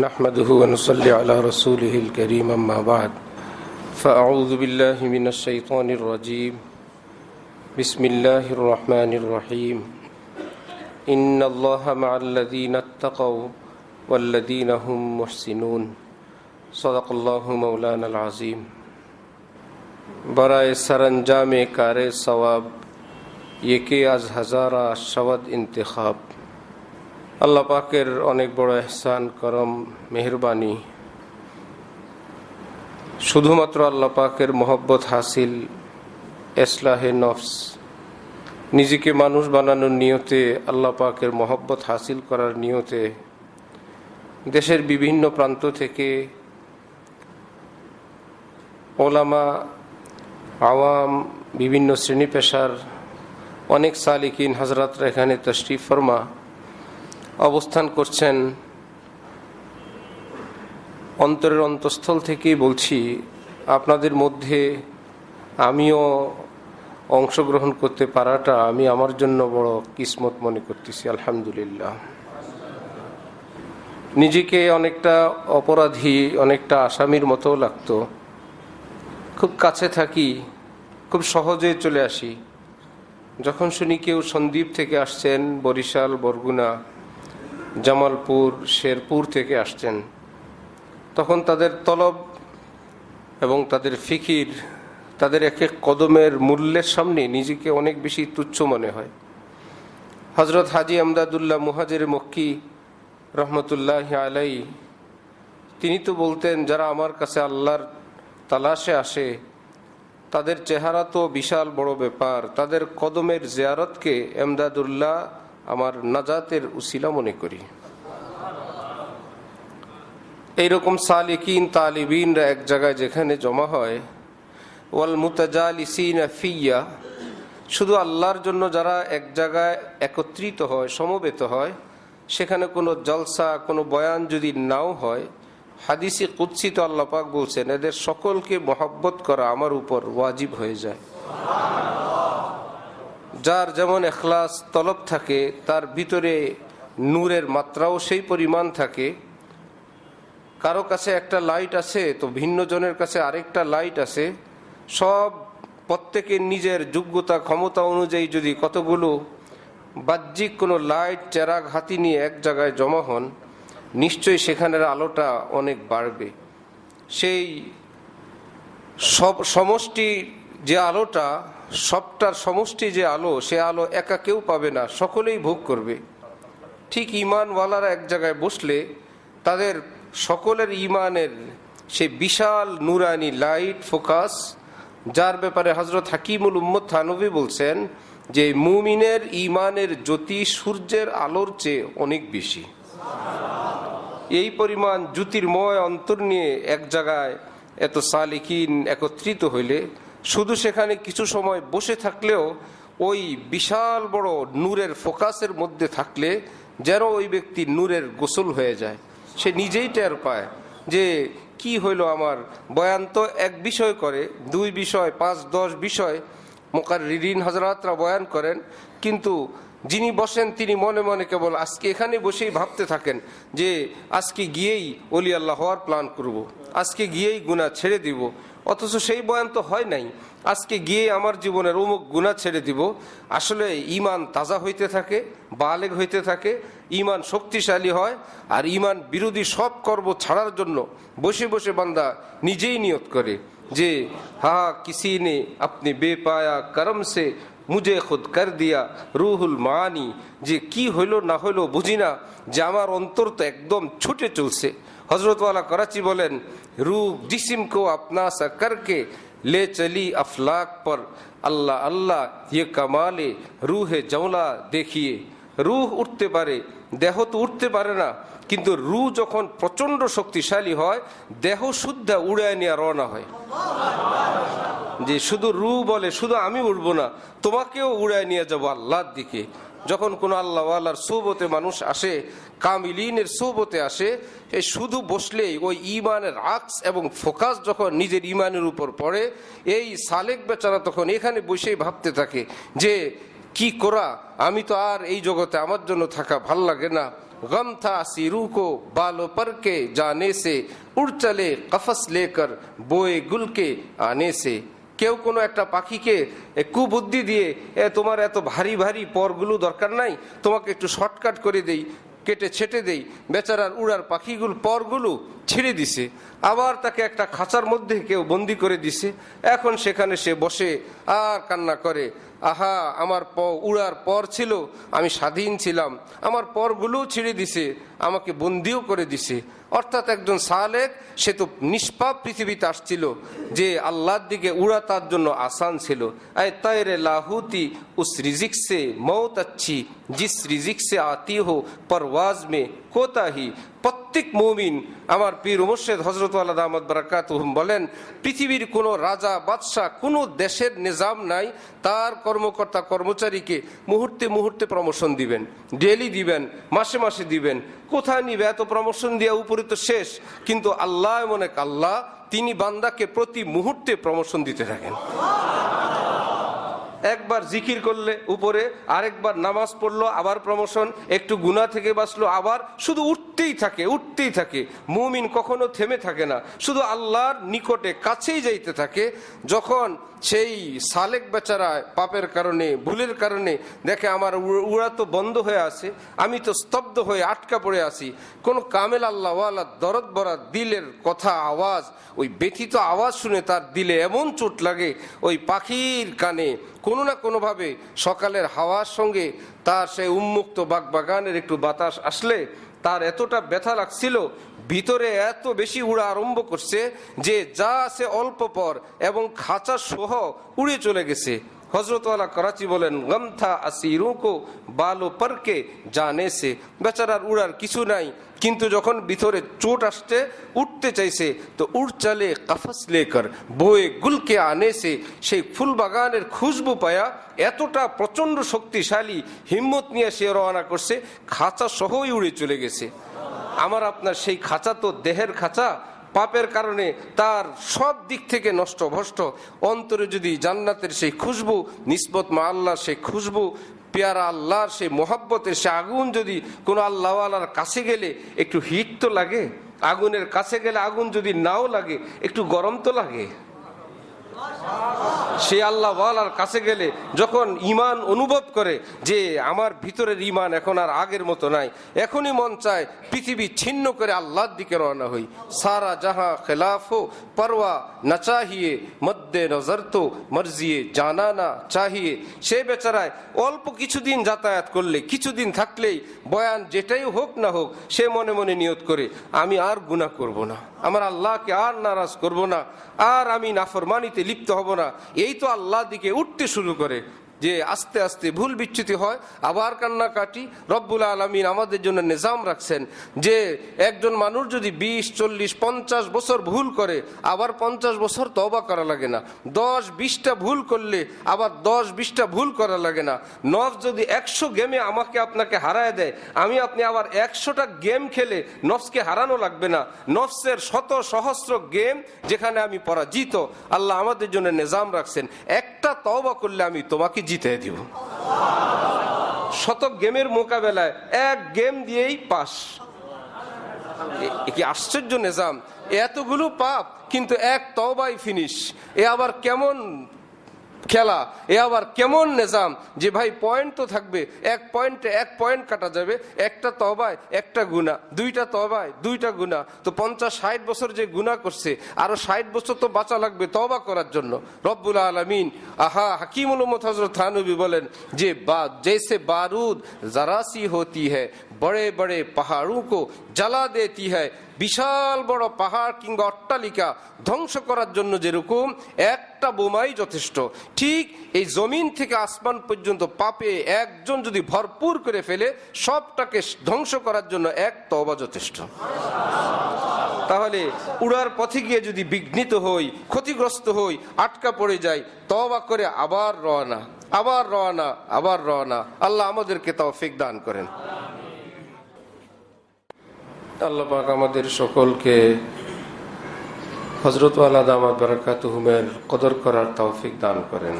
نحمده ونصلي على رسوله الكريم أما بعد. فأعوذ بالله من الشيطان الرجيم. بسم الله الرحمن الرحيم. إن الله مع الذين اتقوا والذين هم محسنون. صدق الله مولانا العظيم. برائے سرانجام کار ثواب یہ کہ از ہزارہ شود انتخاب. আল্লাহ পাকের অনেক বড় এহসান, করম, মেহরবানি। শুধুমাত্র আল্লাহ পাকের মোহব্বত হাসিল, এসলাহে নফস, নিজেকে মানুষ বানানোর নিয়তে, আল্লাহ পাকের মোহব্বত হাসিল করার নিয়তে, দেশের বিভিন্ন প্রান্ত থেকে ওলামা, আওয়াম, বিভিন্ন শ্রেণি পেশার অনেক সালিকিন হাজরাতরা এখানে তশরিফ ফরমা অবস্থান করছেন। অন্তরের অন্তঃস্থল থেকেই বলছি, আপনাদের মধ্যে আমিও অংশগ্রহণ করতে পারাটা আমি আমার জন্য বড় কিসমত মনে করতেছি, আলহামদুলিল্লাহ। নিজেকে অনেকটা অপরাধী, অনেকটা আসামির মতো লাগতো। খুব কাছে থাকি, খুব সহজে চলে আসি। যখন শুনি কেউ সন্দ্বীপ থেকে আসছেন, বরিশাল, বরগুনা জামালপুর, শেরপুর থেকে আসছেন। তখন তাদের তলব এবং তাদের ফিকির, তাদের এক এক কদমের মূল্যের সামনে নিজেকে অনেক বেশি তুচ্ছ মনে হয়। হজরত হাজি আমদাদুল্লাহ মুহাজের মক্কি রহমতুল্লাহ আলাই, তিনি তো বলতেন, যারা আমার কাছে আল্লাহর তালাশে আসে, তাদের চেহারা তো বিশাল বড় ব্যাপার। তাদের কদমের জিয়ারতকে এমদাদুল্লাহ আমার নাজাতের উসিলা মনে করি। এইরকম সালিকিন, তালিবিনরা এক জায়গায় যেখানে জমা হয়, ওয়াল মুতাজালিসিন ফিয়া, শুধু আল্লাহর জন্য যারা এক জায়গায় একত্রিত হয়, সমবেত হয়, সেখানে কোনো জলসা, কোনো বয়ান যদি নাও হয়, হাদিসি কুৎসিত আল্লাহ পাক বলছেন, এদের সকলকে মহাব্বত করা আমার উপর ওয়াজিব হয়ে যায়। যার যেমন এখলাস তলব থাকে, তার ভিতরে নূরের মাত্রাও সেই পরিমাণ থাকে। কারও কাছে একটা লাইট আছে, তো ভিন্ন জনের কাছে আরেকটা লাইট আছে। সব প্রত্যেকের নিজের যোগ্যতা, ক্ষমতা অনুযায়ী যদি কতগুলো বাহ্যিক কোনো লাইট চেরাগ, হাতি নিয়ে এক জায়গায় জমা হন, নিশ্চয়ই সেখানের আলোটা অনেক বাড়বে। সেই সব সমষ্টি যে আলোটা, সবটার সমষ্টি যে আলো, সে আলো একা কেউ পাবে না, সকলেই ভোগ করবে। ঠিক ইমানওয়ালারা এক জায়গায় বসলে তাদের সকলের ইমানের সে বিশাল নুরানি লাইট ফোকাস, যার ব্যাপারে হজরত হাকিমুল উম্মদ থানবী বলছেন যে, মুমিনের ইমানের জ্যোতি সূর্যের আলোর চেয়ে অনেক বেশি। এই পরিমাণ জ্যোতির্ময় অন্তর নিয়ে এক জায়গায় এত সালিকিন একত্রিত হইলে শুধু সেখানে কিছু সময় বসে থাকলেও ওই বিশাল বড় নূরের ফোকাসের মধ্যে থাকলে যেন ওই ব্যক্তি নূরের গোসল হয়ে যায়। সে নিজেই টের পায় যে কি হইল আমার। বয়ান তো এক বিষয় করে, দুই বিষয়, পাঁচ, দশ বিষয়। মোকার রিন হাজরাতরা বয়ান করেন, কিন্তু যিনি বসেন, তিনি মনে মনে কেবল আজকে এখানে বসেই ভাবতে থাকেন যে আজকে গিয়েই অলি আল্লাহ হওয়ার প্ল্যান করব। আজকে গিয়েই গুণা ছেড়ে দিব। অথচ সেই বয়ান তো হয় নাই। আজকে গিয়ে আমার জীবনের অমুক গুণা ছেড়ে দিব। আসলে ইমান তাজা হইতে থাকে, বালেগ হইতে থাকে ইমান শক্তিশালী হয় আর ইমান বিরোধী সব কর্ম ছাড়ার জন্য বসে বসে বান্দা নিজেই নিয়ত করে যে হা, কিসি নে আপনি বেপায়া করম সে মুজে খুদ কর দিয়া রুহুল মানি। যে কি হইল না হইল বুঝি না, যে আমার অন্তর তো একদম ছুটে চলছে। হজরতওয়ালা করাচি বলেন রূপ জিসিম কো আপনা সা করকে লে চলি আফলাক পর। আল্লাহ আল্লাহ ইয়ে কামালে রুহে জওলা দেখিয়ে। রুহ উঠতে পারে, দেহ তো উঠতে পারে না, কিন্তু রু যখন প্রচণ্ড শক্তিশালী হয়, দেহ শুদ্ধা উড়ায় নিয়ে রওনা হয়। যে শুধু রু বলে, শুধু আমি উঠবো না, তোমাকেও উড়ায় নিয়ে যাব আল্লাহর দিকে। যখন কোন আল্লাহ আল্লাহর সৌবতে মানুষ আসে, কামিলিনের সৌবতে আসে এই শুধু বসলেই ওই ইমানের আক্স এবং ফোকাস যখন নিজের ইমানের উপর পড়ে, এই সালেক বেচারা তখন এখানে বসেই ভাবতে থাকে যে, কি করা? আমি তো আর এই জগতে আমার জন্য থাকা ভালো লাগে না। গম থা সিরু কো বালো পর জানে সে, উড় চলে কফস লেকর, বোয়ে গুলকে আনে সে। কেউ কোনো একটা পাখিকে কুবুদ্ধি দিয়ে, এ, তোমার এত ভারী ভারী পরগুলো দরকার নাই, তোমাকে একটু শর্টকাট করে দেই, কেটে ছেটে দেই। বেচারার উড়ার পাখিগুলো, পরগুলো ছিঁড়ে দিছে। আবার তাকে একটা খাঁচার মধ্যে কেউ বন্দি করে দিছে। এখন সেখানে সে বসে আর কান্না করে। আহা, আমার প উড়ার পর ছিল, আমি স্বাধীন ছিলাম। আমার পরগুলোও ছিঁড়ে দিছে, আমাকে বন্দিও করে দিছে। অর্থাৎ একজন সালেক, সে তো নিষ্পাপ পৃথিবীতে আসছিল, যে আল্লাহর দিকে উড়া তার জন্য আসান ছিল। আয় তাইরে লাহুতি ও রিজিক সে মৌত আচ্ছি জিস সে আতি হো পরওয়াজ মে কোতাহি। প্রত্যেক মৌমিন আমার পীর মুর্শেদ হজরত আল্লাহ আহমদ বারাকাত বলেন, পৃথিবীর কোনো রাজা, বাদশাহ, কোনো দেশের নিজাম নাই, তার কর্মকর্তা, কর্মচারীকে মুহূর্তে মুহূর্তে প্রমোশন দিবেন ডেলি দিবেন, মাসে মাসে দিবেন। কোথায় নিবে? এত প্রমোশন দেওয়া উপরে তো শেষ। কিন্তু আল্লাহ এমন এক আল্লাহ, তিনি বান্দাকে প্রতি মুহূর্তে প্রমোশন দিতে থাকেন। একবার জিকির করলে উপরে, আরেকবার নামাজ পড়ল, আবার প্রমোশন একটু গুণা থেকে বাঁচলো, আবার শুধু উঠতেই থাকে উঠতেই থাকে। মুমিন কখনো থেমে থাকে না। শুধু আল্লাহর নিকটে কাছেই যাইতে থাকে। যখন সেই সালেক বেচারা পাপের কারণে, ভুলের কারণে দেখে আমার উড়া তো বন্ধ হয়ে আছে, আমি তো স্তব্ধ হয়ে আটকা পড়ে আছি। কোন কামেল আল্লাহওয়ালা দরদ বরা দিলের কথা আওয়াজ, ওই ব্যথিত আওয়াজ শুনে তার দিলে এমন চোট লাগে, ওই পাখির কানে কোনো না কোনোভাবে সকালের হাওয়ার সঙ্গে তার সেই উন্মুক্ত বাগবাগানের একটু বাতাস আসলে তার এতটা ব্যথা লাগছিল, ভিতরে এত বেশি উড়া আরম্ভ করছে যে যা আছে অল্প পর এবং খাঁচা সহ উড়ে চলে গেছে। হজরতওয়ালা করাচি বলেন, গমথা আসিরু কো বালো পরকে জানে সে। বেচারার উড়ার কিছু নাই, কিন্তু যখন ভিতরে চোট আসছে, উঠতে চাইছে, তো উড় চালে কাফস লেকর, বয়ে গুলকে আনে সে। সেই ফুল বাগানের খুশবু পায়া এতটা প্রচণ্ড শক্তিশালী হিম্মত নিয়ে সে রওনা করছে, খাঁচা সহই উড়ে চলে গেছে। আমার আপনার সেই খাঁচা তো দেহের খাঁচা পাপের কারণে তার সব দিক থেকে নষ্ট ভষ্ট অন্তরে যদি জান্নাতের সেই খুশবু, নিসবত মা আল্লাহ সেই খুশবু, পেয়ারা আল্লাহর সেই মোহাব্বতের সে আগুন যদি কোনো আল্লাহওয়ালার কাছে গেলে একটু হিট তো লাগে, আগুনের কাছে গেলে আগুন যদি নাও লাগে, একটু গরম তো লাগে। সে আল্লাহ ওয়ালার কাছে গেলে যখন ইমান অনুভব করে যে আমার ভিতরের ইমান এখন আর আগের মতো নাই, এখনই মন চায় পৃথিবী ছিন্ন করে আল্লাহর দিকে রওনা হই। সারা জাহা খেলাফ হো পরওয়া না চাহিয়ে মদ্দে নজর তো মর্জিয়ে জানা না চাহিয়ে, সে বেচারায় অল্প কিছুদিন যাতায়াত করলে, কিছুদিন থাকলেই বয়ান যেটাই হোক না হোক, সে মনে মনে নিয়ত করে, আমি আর গুনাহ করব না। আমার আল্লাহকে আর নারাজ করব না, আর আমি নাফরমানিতে লিপ্ত হব না। এই তো আল্লাহ দিকে উঠতে শুরু করে। যে আস্তে আস্তে ভুল বিচ্যুতি হয়, আবার কান্নাকাটি, রব্বুল আলমিন আমাদের জন্য নিজাম রাখছেন যে একজন মানুষ যদি বিশ, চল্লিশ, পঞ্চাশ বছর ভুল করে, আবার পঞ্চাশ বছর তবা করা লাগে না। দশ, বিশটা ভুল করলে আবার দশ, বিশটা ভুল করা লাগে না। নফ যদি একশো গেমে আমাকে আপনাকে হারায় দেয়, আমি আপনি আবার একশোটা গেম খেলে নফসকে হারানো লাগবে না। নফসের শত সহস্র গেম যেখানে আমি পরাজিত। আল্লাহ আমাদের জন্য নিজাম রাখছেন। একটা তওবা করলে আমি তোমাকে জিতে দিব। শত গেমের মোকাবেলায় এক গেম দিয়েই পাস। কি আশ্চর্য নিজাম? এতগুলো পাপ, কিন্তু এক তওবাই ফিনিশ এ আবার কেমন খেলা। এ আবার কেমন নিজাম? যে ভাই পয়েন্ট তো থাকবে, এক পয়েন্টে এক পয়েন্ট কাটা যাবে, একটা তবায়, একটা গুণা, দুইটা তবায়, দুইটা গুণা। তো পঞ্চাশ, ষাট বছর যে গুণা করছে, আরও ষাট বছর তো বাঁচা লাগবে তবা করার জন্য। রব্বুল আলমিন, আহা, হাকিমুল হজরত থানবী বলেন যে, বা জেসে বারুদ জারাসি হতি হ্যাঁ বড়ে বড়ে পাহাড়ু কো জ্বালা দেতি হ্যাঁ বিশাল বড় পাহাড় কিংবা অট্টালিকা ধ্বংস করার জন্য যেরকম এক একটা বোমাই যথেষ্ট। ঠিক এই জমিন থেকে আসমান পর্যন্ত পাপে একজন যদি ভরপুর করে ফেলে, সবটাকে ধ্বংস করার জন্য এক তবা যথেষ্ট। তাহলে উড়ার পথে গিয়ে যদি বিঘ্নিত হই, ক্ষতিগ্রস্ত হই, আটকা পড়ে যাই তবা করে আবার রওনা আবার রওনা আবার রওনা। আল্লাহ আমাদেরকে তৌফিক দান করেন। আল্লাহ আমাদের সকলকে হজরত আল্লাহ দামাদ বারাকাতুহুমের কদর করার তৌফিক দান করেন।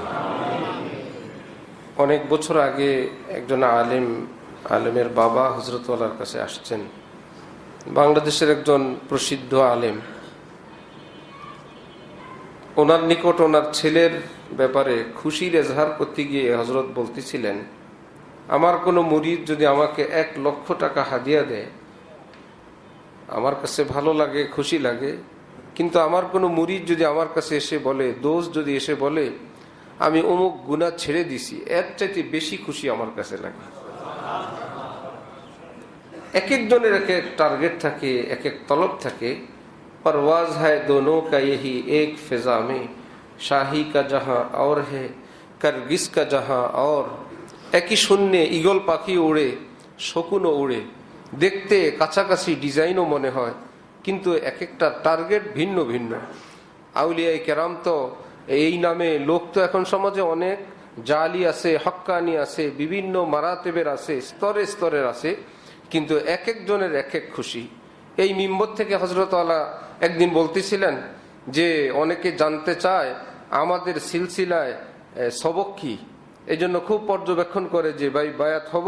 অনেক বছর আগে একজন আলিম, আলেমের বাবা হজরতওয়ালার কাছে আসছেন। বাংলাদেশের একজন প্রসিদ্ধ আলেম। ওনার নিকট ওনার ছেলের ব্যাপারে খুশির এজহার করতে গিয়ে হজরত বলতেছিলেন, আমার কোনো মুরিদ যদি আমাকে এক লক্ষ টাকা হাদিয়া দেয়, আমার কাছে ভালো লাগে, খুশি লাগে কিন্তু আমার কোনো মুরিদ যদি আমার কাছে এসে বলে, দোষ যদি এসে বলে, আমি অমুক গুণা ছেড়ে দিছি, এর চাইতে বেশি খুশি আমার কাছে লাগে। এক একজনের এক এক টার্গেট থাকে, এক এক তলব থাকে। পরওয়াজ হ্যায় দোনো কা ইহি এক ফেজা মে, শাহি কা জাহা আর হে, কার্গিস কা জাহা আর একই শূন্যে ইগল পাখি উড়ে শকুনও উড়ে দেখতে কাছাকাছি ডিজাইনও মনে হয় কিন্তু এক একটা টার্গেট ভিন্ন ভিন্ন। আউলিয়াই কেরাম তো এই নামে লোক তো এখন সমাজে অনেক। জালি আছে, হক্কানি আছে, বিভিন্ন মারাতেবের আছে, স্তরে স্তরের আছে, কিন্তু এক একজনের এক এক খুশি। এই মিম্বর থেকে হজরত আলা একদিন বলতেছিলেন যে, অনেকে জানতে চায় আমাদের সিলসিলায় সবক কি? এই জন্য খুব পর্যবেক্ষণ করে যে, ভাই, বায়াত হব?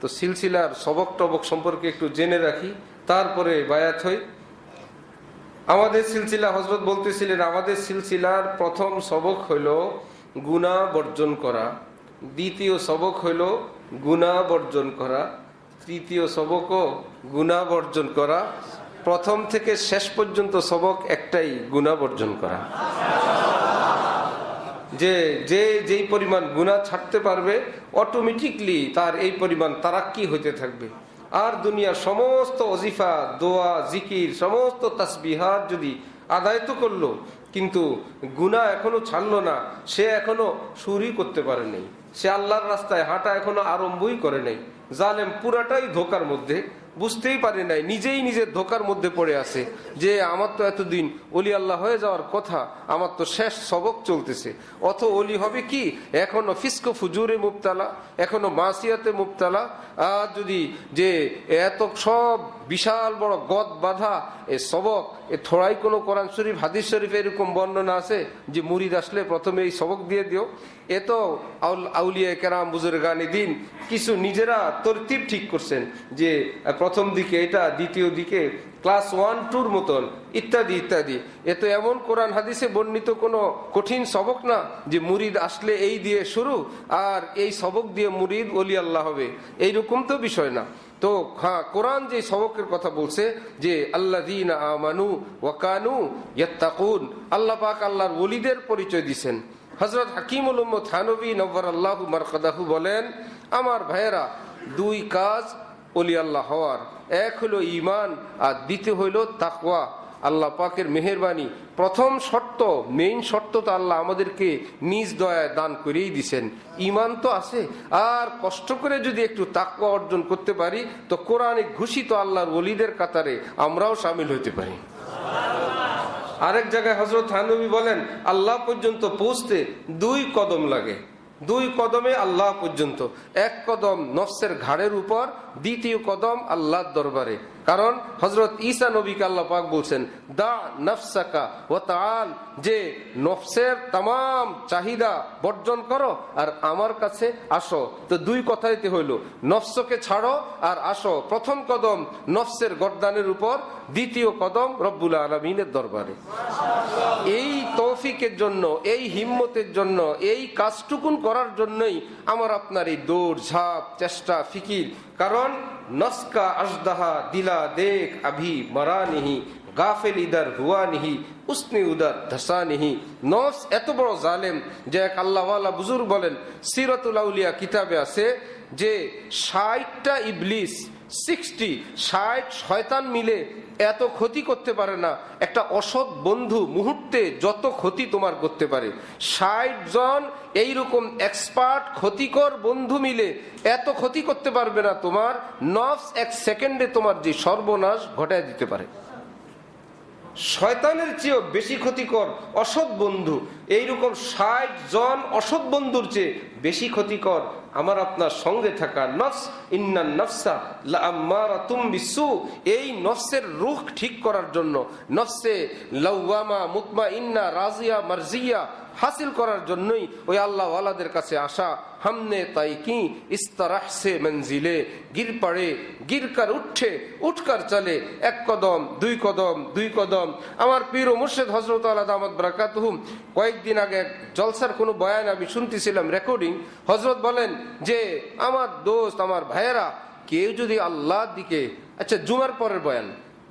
তো সিলসিলার সবক টবক সম্পর্কে একটু জেনে রাখি, তারপরে বায়াত হই। আমাদের সিলসিলা হজরত বলতেছিলেন, আমাদের সিলসিলার প্রথম সবক হইল গুণা বর্জন করা। দ্বিতীয় সবক হইল গুণা বর্জন করা। তৃতীয় সবকও গুণা বর্জন করা। প্রথম থেকে শেষ পর্যন্ত সবক একটাই গুণা বর্জন করা। যে যে, যেই পরিমাণ গুণা ছাড়তে পারবে অটোমেটিকলি তার এই পরিমাণ তারাক্কি হইতে থাকবে। আর দুনিয়ার সমস্ত অজিফা দোয়া, জিকির, সমস্ত তাসবিহাত যদি আদায় তো করল, কিন্তু গুণা এখনও ছাড়লো না, সে এখনও সুরই করতে পারে নাই। সে আল্লাহর রাস্তায় হাঁটা এখনও আরম্ভই করে নাই। জালেম পুরাটাই ধোকার মধ্যে বুঝতেই পারে নাই, নিজেই নিজের ধোকার মধ্যে পড়ে আছে, যে আমার তো এতদিন অলি আল্লাহ হয়ে যাওয়ার কথা, আমার তো শেষ সবক চলতেছে। অথ অলি হবে কি? এখনও ফিস্ক ফুজুরে মুক্তালা এখনও মাসিয়াতে মুক্তালা আর যদি যে এত সব বিশাল বড় গদ বাধা এ সবক এ থোড়াই কোনো কোরআন শরীফ, হাদিস শরীফ এরকম বর্ণনা আছে যে মুরিদ আসলে প্রথমে এই সবক দিয়ে দিও। এ তো আউল- আউলিয়া কেরাম বুজুর্গানি দিন, কিছু নিজেরা তরতিব ঠিক করছেন যে প্রথম দিকে এটা, দ্বিতীয় দিকে ক্লাস ওয়ান টুর মতন, ইত্যাদি ইত্যাদি। এ তো এমন কোরআন হাদিসে বর্ণিত কোনো কঠিন সবক না যে মুরিদ আসলে এই দিয়ে শুরু আর এই সবক দিয়ে মুরিদ অলি আল্লাহ হবে। এইরকম তো বিষয় না। তো হ্যাঁ কোরআন যে সবকের কথা বলছে যে আল্লাহ দিন আমানু ওয়াকানু ইয়াত্তাকুন, আল্লাহ পাক আল্লাহর ওলিদের পরিচয় দিছেন। হজরত হাকিমুল উম্মদ হানবী নব্বর আল্লাহ মারকাদাহু বলেন, আমার ভাইয়েরা, দুই কাজ অলি আল্লাহ হওয়ার। এক হলো ইমান আর দ্বিতীয় হইল তাকওয়া, আল্লাহ পাকের মেহরবানি। প্রথম শর্ত মেইন শর্ত তো আল্লাহ আমাদেরকে নিজ দয়ায় দান করেই দিছেন। ইমান তো আছে, আর কষ্ট করে যদি একটু তাকওয়া অর্জন করতে পারি, তো কোরআনে ঘোষিত আল্লাহর ওলিদের কাতারে আমরাও সামিল হইতে পারি। আরেক জায়গায় হজরত হানবী বলেন, আল্লাহ পর্যন্ত পৌঁছতে দুই কদম লাগে। দুই কদমে আল্লাহ পর্যন্ত। এক কদম নফসের ঘাড়ের উপর দ্বিতীয় কদম আল্লাহর দরবারে। কারণ হজরত ঈসা নবীকে আল্লাহ পাক বলছেন, দা নফসাকা ও তাল যে নফসের তাম চাহিদা বর্জন করো আর আমার কাছে আসো। তো দুই কথাইতে হইল, নফসকে ছাড়ো আর আসো। প্রথম কদম, নফসের গরদানের উপর, দ্বিতীয় কদম, রব্বুল আলমিনের দরবারে। এই তৌফিকের জন্য, এই হিম্মতের জন্য, এই কাজটুকুন করার জন্যই আমার আপনার এই দৌড় ঝাঁপ চেষ্টা, ফিকির। কারণ নস্কা আজদাহা দিলা দেখ আভি মরা নিহি গাফেল ইদার হুয়া নিহি উসনি উদার ধসা নিহি নফস এত বড় জালেম যে এক আল্লাহওয়ালা বুজুর্গ বলেন, সিরতুল আউলিয়া কিতাবে আছে যে ষাটটা ইবলিস, সিক্সটি, ষাট শয়তান মিলে এত ক্ষতি করতে পারে না। একটা অসৎ বন্ধু মুহূর্তে যত ক্ষতি তোমার করতে পারে। ষাট জন এইরকম এক্সপার্ট ক্ষতিকর বন্ধু মিলে এত ক্ষতি করতে পারবে না তোমার, নফস এক সেকেন্ডে তোমার যে সর্বনাশ ঘটায় দিতে পারে। শয়তানের চেয়েও বেশি ক্ষতিকর অসৎ বন্ধু, এইরকম ষাট জন অসৎ বন্ধুর চেয়ে বেশি ক্ষতিকর আমার আপনার সঙ্গে থাকা নফস, ইন্না নফসা লাম্মারাতুম বিসু, এই নফসের রুখ ঠিক করার জন্য, নফসে লাউয়ামা মুতমা ইন্না রাজিয়া মার্জিয়া হাসিল করার জন্যই ওই আল্লাহ ওয়ালাদের কাছে আসা, হামনে তাই কি ইস্তারাহ সে মঞ্জিলে গির পাড়ে, গির কর উঠে উঠকার চলে, এক কদম, দুই কদম দুই কদম। আমার পীর মুর্শেদ হজরত আল্লাহ আহমদ বরাকাতহুম কয়েকদিন আগে জলসার কোনো বয়ান আমি শুনতেছিলাম রেকর্ডিং হজরত বলেন যে আমার দোস্ত আমার ভাইয়েরা কেউ যদি আল্লাহর দিকে আচ্ছা জুমার পরের বয়ান।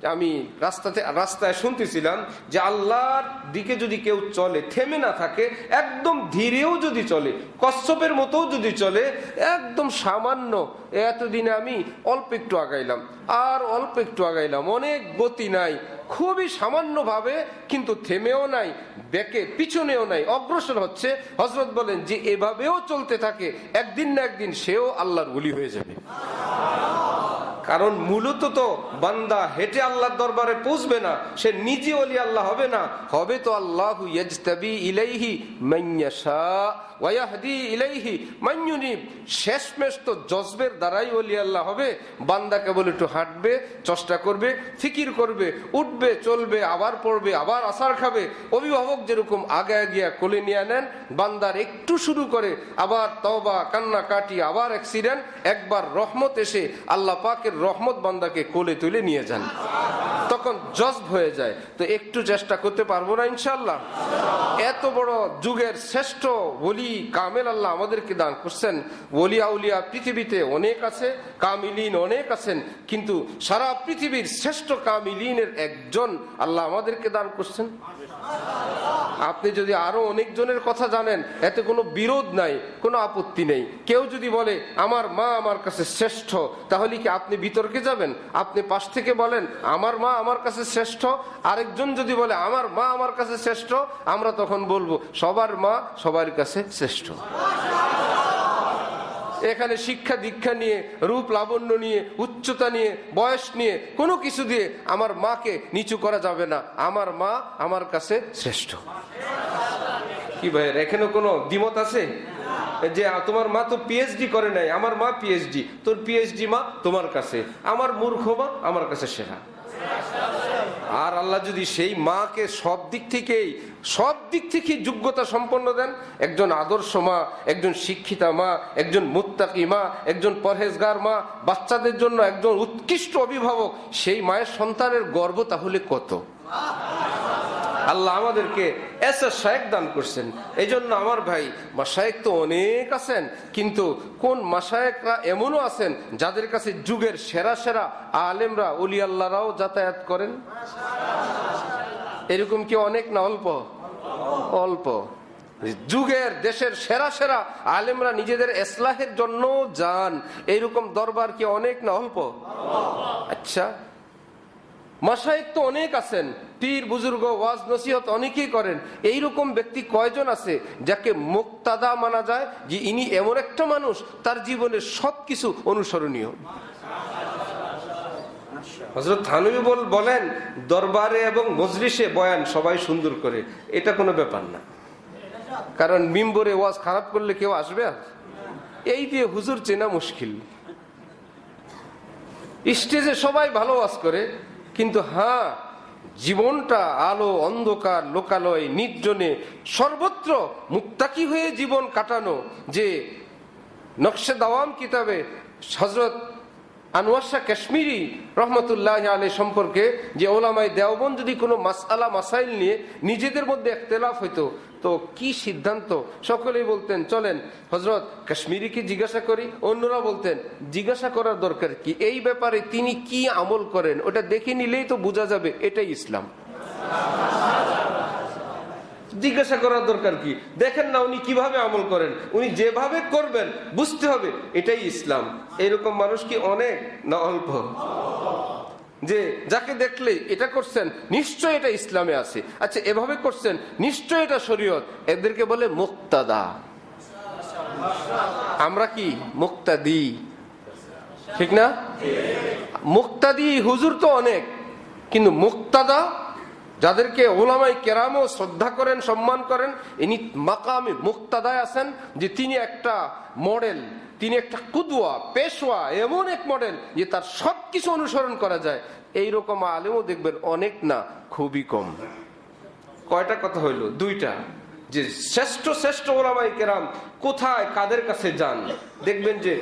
আমি রাস্তাতে, রাস্তায় শুনতেছিলাম যে আল্লাহর দিকে যদি কেউ চলে, থেমে না থাকে, একদম ধীরেও যদি চলে, কচ্ছপের মতো যদি চলে, একদম সামান্য, এতদিনে আমি অল্প একটু আগাইলাম, আর অল্প একটু আগাইলাম, অনেক গতি নাই, খুবই সামান্যভাবে, কিন্তু থেমেও নাই, বেকে, পিছনেও নাই, অগ্রসর হচ্ছে হজরত বলেন যে এভাবেও চলতে থাকে, একদিন না একদিন সেও আল্লাহর গুলি হয়ে যাবে। কারণ মূলত তো বান্দা হেঁটে আল্লাহর দরবারে পৌঁছবে না, সে নিজে অলি আল্লাহ হবে না। হবে তো আল্লাহ ইলাইহি ইলাইহি তো দ্বারাই অলি আল্লাহ হবে। বান্দা কেবল একটু হাঁটবে করবে, ফিকির করবে, উঠবে, চলবে, আবার পড়বে, আবার খাবে, অভিভাবক যেরকম আগে গিয়া কোলে নিয়ে নেন, বান্দার একটু শুরু করে, আবার তবা কান্না কাটি আবার অ্যাক্সিডেন্ট একবার রহমত এসে আল্লাহ পাকের রহমত বান্দাকে কোলে তুলে নিয়ে যান। তখন জজব হয়ে যায়, তো একটু চেষ্টা করতে পারব না ইনশাল্লাহ এত বড় যুগের শ্রেষ্ঠ বলি কামেল আল্লাহ আমাদেরকে দান করছেন। আউলিয়া পৃথিবীতে অনেক আছে, কামিলিন অনেক আছেন, কিন্তু সারা পৃথিবীর শ্রেষ্ঠ কামিলিনের একজন আল্লাহ আমাদেরকে দান করছেন। আপনি যদি আরও অনেকজনের কথা জানেন, এতে কোনো বিরোধ নাই, কোনো আপত্তি নেই। কেউ যদি বলে, আমার মা আমার কাছে শ্রেষ্ঠ তাহলে কি আপনি বিতর্কে যাবেন? আপনি পাশ থেকে বলেন, আমার মা আমার কাছে শ্রেষ্ঠ আরেকজন যদি বলে, আমার মা আমার কাছে শ্রেষ্ঠ আমরা তখন বলব, সবার মা সবার কাছে শ্রেষ্ঠ এখানে শিক্ষা দীক্ষা নিয়ে, রূপ লাবণ্য নিয়ে, উচ্চতা নিয়ে, বয়স নিয়ে, কোনো কিছু দিয়ে আমার মাকে নিচু করা যাবে না। আমার মা আমার কাছে শ্রেষ্ঠ। কি ভাই এখানে কোনো দ্বিমত আছে? যে তোমার মা তো পিএইচডি করে নাই, আমার মা পিএইচডি তোর পিএইচডি মা তোমার কাছে, আমার মূর্খ মা আমার কাছে সেরা। আর আল্লাহ যদি সেই মাকে সব দিক থেকেই, সব দিক থেকে যোগ্যতা সম্পন্ন দেন, একজন আদর্শ মা, একজন শিক্ষিতা মা, একজন মুত্তাকি মা, একজন পরহেজগার মা, বাচ্চাদের জন্য একজন উৎকৃষ্ট অভিভাবক, সেই মায়ের সন্তানের গর্ব তাহলে কত? আল্লাহ আমাদেরকে এসে শায়েক দান করছেন। এই জন্য আমার ভাই মাসায়েক তো অনেক আছেন, কিন্তু কোন মাসায়েকরা এমনও আছেন যাদের কাছে যুগের সেরা সেরা আলেমরা অলি আল্লাহরাও যাতায়াত করেন? এরকম কি অনেক না অল্প? অল্প। যুগের দেশের সেরা সেরা আলেমরা নিজেদের এসলাহের জন্য যান। এইরকম দরবার কি অনেক না অল্প? আচ্ছা। মাসায়েক তো অনেক আছেন, পীর, বুজুর্গ, ওয়াজ, নসিহত অনেকেই করেন। এইরকম ব্যক্তি কয়জন আছে যাকে মুক্তাদা মানা যায়, যে ইনি এমন একটা মানুষ, তার জীবনের সবকিছু অনুসরণীয়? হজরত বলেন, দরবারে এবং মজলিসে বয়ান সবাই সুন্দর করে। এটা কোনো ব্যাপার না। কারণ মিম্বরে ওয়াজ খারাপ করলে কেউ আসবে আর? এই দিয়ে হুজুর চেনা মুশকিল। স্টেজে সবাই ভালো ওয়াজ করে কিন্তু হ্যাঁ জীবনটা আলো, অন্ধকার, লোকালয়, নির্জনে সর্বত্র মুক্তাকি হয়ে জীবন কাটানো যে নকশে দাওয়াম কিতাবে হজরত আনোয়ার শাহ কাশ্মীরি রহমতুল্লাহ আলী সম্পর্কে যে ওলামাই দেওবন যদি কোনো মাসালা মাসাইল নিয়ে নিজেদের মধ্যে একতেলাফ হইতো, তো কি সিদ্ধান্ত? সকলেই বলতেন, চলেন হজরত কাশ্মীরিকে জিজ্ঞাসা করি, অন্যরা বলতেন, জিজ্ঞাসা করার দরকার কি? এই ব্যাপারে তিনি কি আমল করেন? ওটা দেখে নিলেই তো বোঝা যাবে, এটাই ইসলাম। জিজ্ঞাসা করার দরকার কি? দেখেন না উনি কীভাবে আমল করেন। উনি যেভাবে করবেন, বুঝতে হবে, এটাই ইসলাম। এরকম মানুষ কি অনেক না অল্প? যে যাকে দেখলে এটা করছেন, নিশ্চয় এটা ইসলামে আছে। আচ্ছা এভাবে করছেন, নিশ্চয় এটা শরীয়ত। এদেরকে বলে মুক্তাদা। আমরা কি? মুক্তাদি। ঠিক না? মুক্তাদি হুজুর তো অনেক, কিন্তু মুক্তাদা যাদেরকে ওলামাই কেরামও শ্রদ্ধা করেন, সম্মান করেন, ইনি মাকামে মুক্তাদায় আছেন যে তিনি একটা মডেল, তিনি একটা কুদুয়া পেশোয়া এমন এক মডেল যে তার সব কিছু অনুসরণ করা যায়। এই রকম আলেমও দেখবেন অনেক না, খুবই কম। কয়টা কথা হইল? দুইটা। যে শ্রেষ্ঠ শ্রেষ্ঠ ওলামাই কেরাম কোথায়, কাদের কাছে যান? দেখবেন যে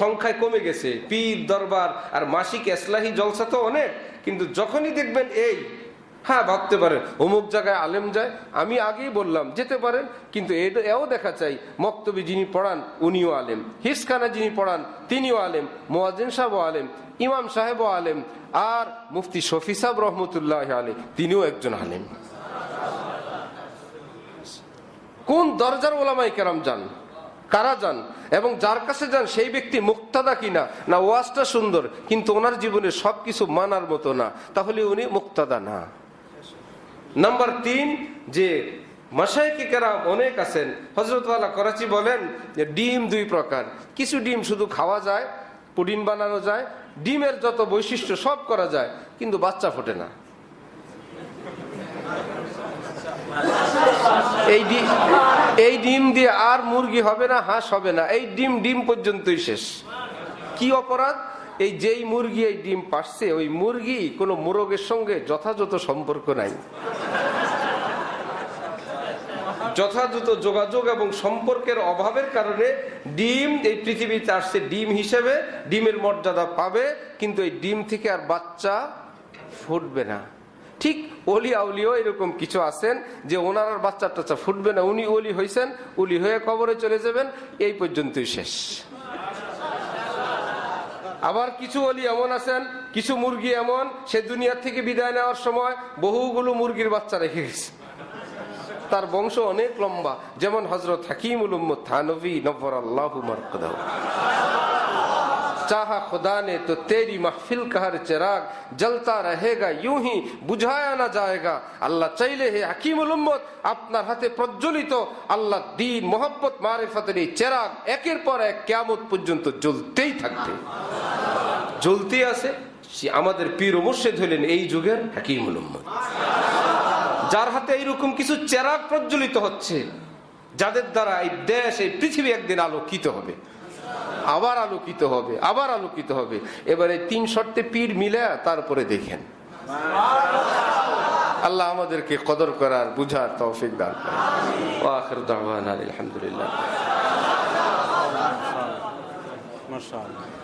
সংখ্যায় কমে গেছে। পীর, দরবার আর মাসিক এসলাহি জলসা তো অনেক, কিন্তু যখনই দেখবেন এই হ্যাঁ ভাবতে পারেন। অমুক জায়গায় আলেম যায়, আমি আগেই বললাম, যেতে পারেন, কিন্তু এও দেখা চাই, মক্তবি যিনি পড়ান, উনিও আলেম। হিসখানা যিনি পড়ান, তিনিও আলেম মোয়াজিন সাহেবও আলেম, ইমাম সাহেবও আলেম, আর মুফতি শফি সাহেব রহমতুল্লাহ আলী তিনিও একজন আলেম। কোন দরজার ওলামাই কেরাম যান? কারা যান? এবং যার কাছে যান, সেই ব্যক্তি মুক্তাদা কিনা? না, ওয়াজটা সুন্দর, কিন্তু ওনার জীবনে সবকিছু মানার মতো না। তাহলে উনি মুক্তাদা না। নাম্বার তিন, যে মাসাইকি কেরাম অনেক আছেন। হজরতওয়ালা করাচি বলেন যে ডিম দুই প্রকার। কিছু ডিম শুধু খাওয়া যায়, পুডিন বানানো যায়, ডিমের যত বৈশিষ্ট্য সব করা যায়, কিন্তু বাচ্চা ফোটে না। এই ডিম এই ডিম দিয়ে আর মুরগি হবে না, হাঁস হবে না। এই ডিম ডিম পর্যন্তই শেষ। কি অপরাধ? এই যেই মুরগি এই ডিম পারছে, ওই মুরগি কোনো মোরগের সঙ্গে যথাযথ সম্পর্ক নাই। যথাযথ যোগাযোগ এবং সম্পর্কের অভাবের কারণে ডিম, এই পৃথিবীতে আসছে ডিম হিসেবে, ডিমের মর্যাদা পাবে, কিন্তু এই ডিম থেকে আর বাচ্চা ফুটবে না। ঠিক অলি আউলিও এরকম কিছু আছেন যে ওনার আর বাচ্চা টাচ্চা ফুটবে না। উনি অলি হয়েছেন উলি হয়ে কবরে চলে যাবেন, এই পর্যন্তই শেষ। আবার কিছু অলি এমন আছেন, কিছু মুরগি এমন, সে দুনিয়ার থেকে বিদায় নেওয়ার সময় বহুগুলো মুরগির বাচ্চা রেখে গেছে। তার বংশ অনেক লম্বা, যেমন হজরত হাকিমুল উম্মদ থানবী নব্বর আল্লাহ মারকদাহ। चाहा खुदा ने तो तेरी महफिल का हर चिराग जलता रहेगा यूं ही बुझाया ना जाएगा আল্লাহ চাইলে হে হাকিমুল উম্মত আপনার হাতে প্রজ্বলিত আল্লাহ দিন মোহাম্মত মারেফতের এই চেরাগ একের পর এক কেয়ামত পর্যন্ত জ্বলতেই থাকবে জ্বলতেই আছে সে আমাদের পীর ও মুর্শিদ হলেন এই যুগের হাকিমুল উম্মত যার হাতে এইরকম কিছু চেরাগ প্রজ্বলিত হচ্ছে যাদের দ্বারা এই দেশ এই পৃথিবী একদিন আলোকিত হবে আবার আলোকিত হবে আবার আলোকিত হবে। এবারে তিন শর্তে পীর মিলে তারপরে দেখেন। আল্লাহ আমাদেরকে কদর করার বুঝার তৌফিক দান করেন। ওয়া আখির দাওয়ানা আলহামদুলিল্লাহ মাশাআল্লাহ।